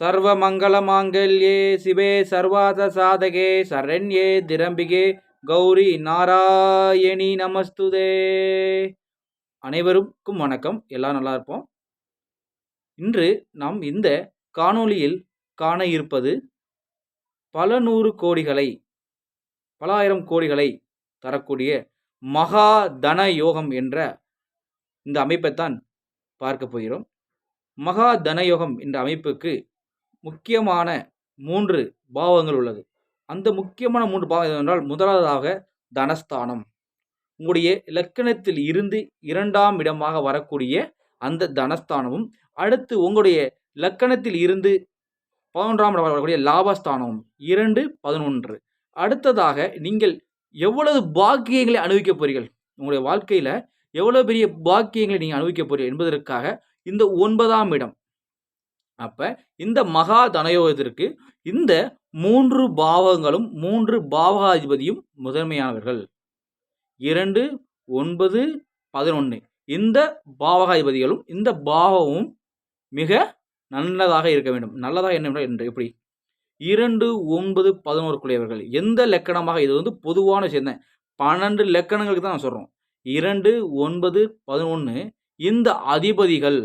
சர்வமங்களமாங்கல்யே சிவே சர்வாத சாதகே சரண்யே திரம்பிகே கௌரி நாராயணி நமஸ்துதே. அனைவருக்கும் வணக்கம். எல்லாம் நல்லா இருப்போம். இன்று நாம் இந்த காணொளியில் காண இருப்பது பல நூறு கோடிகளை பல ஆயிரம் கோடிகளை தரக்கூடிய மகா தன யோகம் என்ற இந்த அமைப்பைத்தான் பார்க்க போகிறோம். மகா தனயோகம் என்ற அமைப்புக்கு முக்கியமான மூன்று பாவங்கள் உள்ளது. அந்த முக்கியமான மூன்று பாவம் என்றால் முதலாவதாக தனஸ்தானம். உங்களுடைய இலக்கணத்தில் இருந்து இரண்டாம் இடமாக வரக்கூடிய அந்த தனஸ்தானமும் அடுத்து உங்களுடைய லக்கணத்தில் இருந்து பதினொன்றாம் இடம் வரக்கூடிய லாபஸ்தானமும் இரண்டு பதினொன்று. அடுத்ததாக நீங்கள் எவ்வளவு பாக்கியங்களை அனுபவிக்க போறீர்கள்? உங்களுடைய வாழ்க்கையில் எவ்வளோ பெரிய பாக்கியங்களை நீங்கள் அனுபவிக்க போறீர்கள் என்பதற்காக இந்த ஒன்பதாம் இடம் அப்போ இந்த மகா தனயோகத்திற்கு இந்த மூன்று பாவங்களும் மூன்று பாவகாதிபதியும் முதன்மையானவர்கள். இரண்டு ஒன்பது பதினொன்று இந்த பாவகாதிபதிகளும் இந்த பாவமும் மிக நல்லதாக இருக்க வேண்டும். நல்லதாக என்ன என்று எப்படி? இரண்டு ஒன்பது பதினோருக்குரியவர்கள் எந்த லக்கணமாக? இது வந்து பொதுவான விஷயம் பன்னெண்டு லக்கணங்களுக்கு தான் நான் சொல்கிறோம் இரண்டு ஒன்பது பதினொன்று இந்த அதிபதிகள்.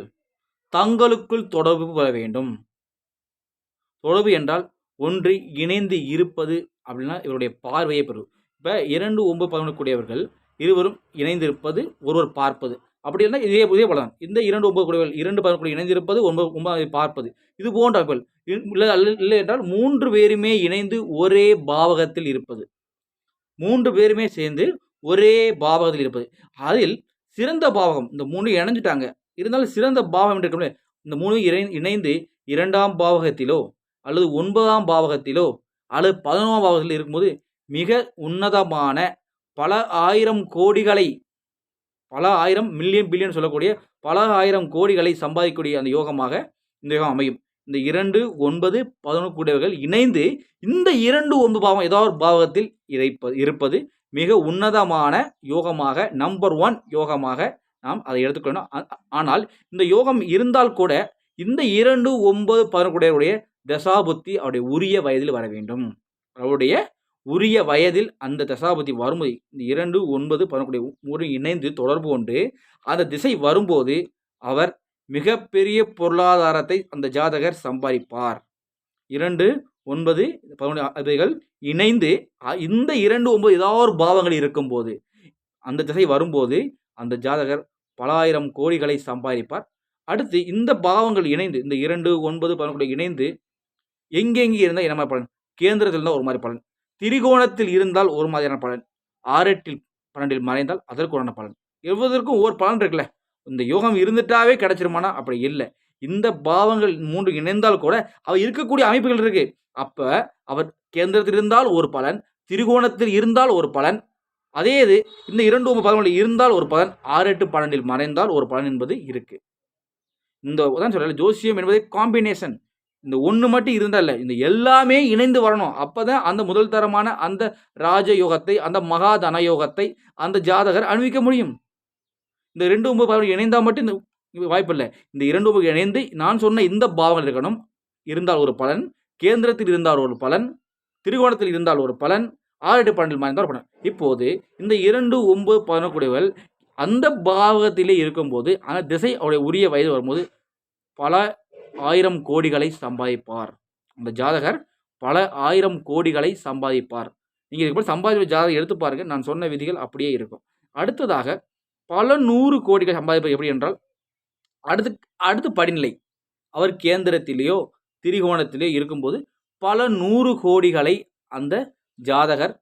தங்களுக்குள் தொடர்பு பெற வேண்டும். தொடர்பு என்றால் ஒன்று இணைந்து இருப்பது அப்படின்னா இவருடைய பார்வையை பெறும். இப்போ இரண்டு ஒன்பது பதினொன்று கூடியவர்கள் இருவரும் இணைந்திருப்பது ஒருவர் பார்ப்பது. அப்படி இருந்தால் இதே புதிய பலன். இந்த இரண்டு ஒன்பது கூடியவர்கள் இரண்டு பதினொன்று இணைந்திருப்பது ஒன்பது ஒன்பதை பார்ப்பது. இது போன்ற அமைப்புகள் இல்லை இல்லை என்றால் மூன்று பேருமே இணைந்து ஒரே பாவகத்தில் இருப்பது. மூன்று பேருமே சேர்ந்து ஒரே பாவகத்தில் இருப்பது. அதில் சிறந்த பாவகம் இந்த மூணு இணைஞ்சிட்டாங்க. இருந்தாலும் சிறந்த பாவம் என்று இந்த மூணு இணை இணைந்து இரண்டாம் பாவகத்திலோ அல்லது ஒன்பதாம் பாவகத்திலோ அல்லது பதினோராம் பாவகத்தில் இருக்கும்போது மிக உன்னதமான பல ஆயிரம் கோடிகளை பல ஆயிரம் மில்லியன் பில்லியன் சொல்லக்கூடிய பல ஆயிரம் கோடிகளை சம்பாதிக்கக்கூடிய அந்த யோகமாக இந்த யோகம் அமையும். இந்த இரண்டு ஒன்பது பதினொன்று கூடியவர்கள் இணைந்து இந்த இரண்டு ஒன்பது பாவம் ஏதாவது ஒரு பாவகத்தில் இறைப்ப இருப்பது மிக உன்னதமான யோகமாக நம்பர் ஒன் யோகமாக நாம் அதை எடுத்துக்கொள்ளணும். ஆனால் இந்த யோகம் இருந்தால் கூட இந்த இரண்டு ஒன்பது பதினொன்றுடைய தசாபுத்தி அவருடைய உரிய வயதில் வர வேண்டும். அவருடைய உரிய வயதில் அந்த தசாபுத்தி வரும்போது இந்த இரண்டு ஒன்பது பதினொடைய ஒரு இணைந்து தொடர்பு கொண்டு அந்த திசை வரும்போது அவர் மிகப்பெரிய பொருளாதாரத்தை அந்த ஜாதகர் சம்பாதிப்பார். இரண்டு ஒன்பது பதினொன்று இணைந்து இந்த இரண்டு ஒன்பது ஏதாவது ஒரு பாவங்கள் இருக்கும்போது அந்த திசை வரும்போது அந்த ஜாதகர் பல ஆயிரம் கோடிகளை சம்பாதிப்பார். அடுத்து இந்த பாவங்கள் இணைந்து இந்த இரண்டு ஒன்பது பதினொன்று இணைந்து எங்கெங்கே இருந்தால் என்ன மாதிரி பலன்? கேந்திரத்தில் இருந்தால் ஒரு மாதிரி பலன். திரிகோணத்தில் இருந்தால் ஒரு மாதிரியான பலன். ஆறெட்டில் பன்னெண்டில் மறைந்தால் அதற்குடான பலன். எவ்வளதற்கும் ஒவ்வொரு பலன் இருக்குல்ல. இந்த யோகம் இருந்துட்டாவே கிடைச்சிருமானா? அப்படி இல்லை. இந்த பாவங்கள் மூன்று இணைந்தால் கூட அவர் இருக்கக்கூடிய அமைப்புகள் இருக்கு. அப்போ அவர் கேந்திரத்தில் இருந்தால் ஒரு பலன் திரிகோணத்தில் இருந்தால் ஒரு பலன் அதே இது இந்த இரண்டு ஒன்பது பதினொன்று இருந்தால் ஒரு பலன் ஆறு எட்டு பன்னெண்டில் மறைந்தால் ஒரு பலன் என்பது இருக்கு. இந்த தான் சொல்ல ஜோசியம் என்பது காம்பினேஷன் இந்த ஒன்று மட்டும் இருந்தால் இல்லை இந்த எல்லாமே இணைந்து வரணும். அப்போ தான் அந்த முதல் தரமான அந்த ராஜ யோகத்தை அந்த மகாதன யோகத்தை அந்த ஜாதகர் அணிவிக்க முடியும். இந்த ரெண்டு ஒன்பது பாவங்கள் இணைந்தால் மட்டும் இந்த வாய்ப்பு இல்லை. இந்த இரண்டு ஒன்பது இணைந்து நான் சொன்ன இந்த பாவங்கள் இருக்கணும். இருந்தால் ஒரு பலன் கேந்திரத்தில் இருந்தால் ஒரு பலன் திரிகோணத்தில் இருந்தால் ஒரு பலன் ஆறு பன்னெண்டு மறைந்தால் பலன் இப்போது இந்த இரண்டு ஒன்பது பதினொக்கூடியவர்கள் அந்த பாவகத்திலே இருக்கும்போது அந்த திசை அவருடைய உரிய வயது வரும்போது பல ஆயிரம் கோடிகளை சம்பாதிப்பார். அந்த ஜாதகர் பல ஆயிரம் கோடிகளை சம்பாதிப்பார். நீங்கள் இதுக்கு சம்பாதிப்பு ஜாதகம் எடுத்து பாருங்கள் நான் சொன்ன விதிகள் அப்படியே இருக்கும். அடுத்ததாக பல நூறு கோடிகள் சம்பாதிப்பது எப்படி என்றால் அடுத்து அடுத்து படிநிலை அவர் கேந்திரத்திலேயோ திரிகோணத்திலேயோ இருக்கும்போது பல நூறு கோடிகளை அந்த ஜாதகர்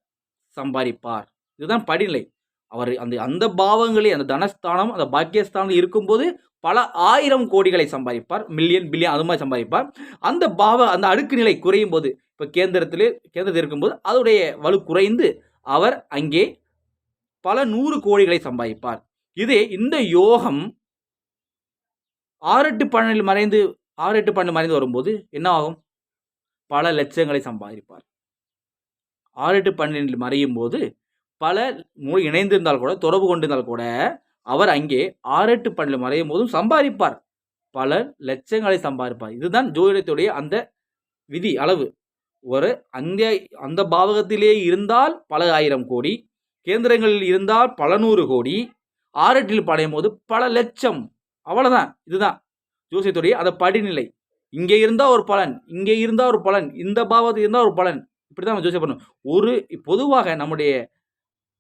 சம்பாதிப்பார். இதுதான் படிநிலை. அவர் அந்த அந்த பாவங்களே அந்த தனஸ்தானம் அந்த பாக்கியஸ்தானம் இருக்கும்போது பல ஆயிரம் கோடிகளை சம்பாதிப்பார். மில்லியன் பில்லியன் அது மாதிரி சம்பாதிப்பார். அந்த பாவ அந்த அடுக்கு நிலை குறையும் போது இப்போ கேந்திரத்திலே கேந்திரத்தில் இருக்கும்போது அதோடைய வலு குறைந்து அவர் அங்கே பல நூறு கோடிகளை சம்பாதிப்பார். இதே இந்த யோகம் ஆறு எட்டு பன்னெண்டில் மறைந்து ஆறு எட்டு பன்னெண்டு மறைந்து வரும்போது என்ன ஆகும்? பல லட்சங்களை சம்பாதிப்பார். ஆறு எட்டு பன்னெண்டில் மறையும் போது பல இணைந்திருந்தால் கூட தொடர்பு கொண்டிருந்தால் கூட அவர் அங்கே ஆறு எட்டு பன்னெண்டு மறையும் போதும் சம்பாதிப்பார். பல லட்சங்களை சம்பாதிப்பார். இதுதான் ஜோதிடத்துடைய அந்த விதி அளவு. ஒரு அந்த அந்த பாவகத்திலே இருந்தால் பல ஆயிரம் கோடி கேந்திரங்களில் இருந்தால் பல நூறு கோடி ஆரட்டில் படையும் போது பல லட்சம். அவ்வளோதான் இதுதான் ஜோசியத்துடைய அந்த படிநிலை. இங்கே இருந்தால் ஒரு பலன் இங்கே இருந்தால் ஒரு பலன் இந்த பாவத்தில் இருந்தால் ஒரு பலன். இப்படி தான் நம்ம ஜோசியம் பண்ணணும் ஒரு பொதுவாக நம்முடைய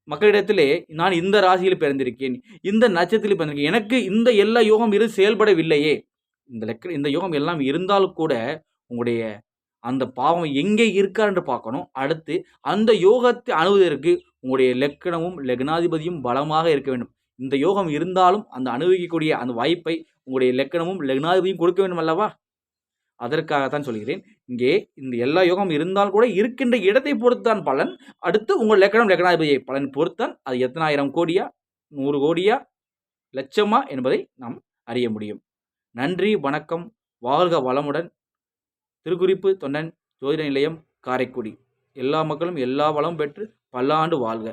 மக்களிடத்திலே நான் இந்த ராசியில் பிறந்திருக்கேன் இந்த நட்சத்திரத்தில் பிறந்திருக்கேன் எனக்கு இந்த எல்லா யோகம் இரு செயல்படவில்லையே. இந்த லெக்க இந்த யோகம் எல்லாம் இருந்தாலும் கூட உங்களுடைய அந்த பாவம் எங்கே இருக்கார் என்று பார்க்கணும். அடுத்து அந்த யோகத்தை அணுவதற்கு உங்களுடைய லக்கணமும் லக்னாதிபதியும் பலமாக இருக்க வேண்டும். இந்த யோகம் இருந்தாலும் அந்த அனுபவிக்கக்கூடிய அந்த வாய்ப்பை உங்களுடைய லக்கணமும் லக்னாதிபதியும் கொடுக்க வேண்டும் அல்லவா? அதற்காகத்தான் சொல்கிறேன். இங்கே இந்த எல்லா யோகம் இருந்தால் கூட இருக்கின்ற இடத்தை பொறுத்தான் பலன். அடுத்து உங்கள் லக்கணம் லக்கணாதிபதியை பலன் பொறுத்தான். அது எத்தனாயிரம் கோடியா? நூறு கோடியா? லட்சமா? என்பதை நாம் அறிய முடியும். நன்றி வணக்கம். வாழ்க வளமுடன். திருக்குறிப்பு தொண்டன் ஜோதிட நிலையம் காரைக்குடி. எல்லா மக்களும் எல்லா வளமும் பெற்று பல்லாண்டு வாழ்க.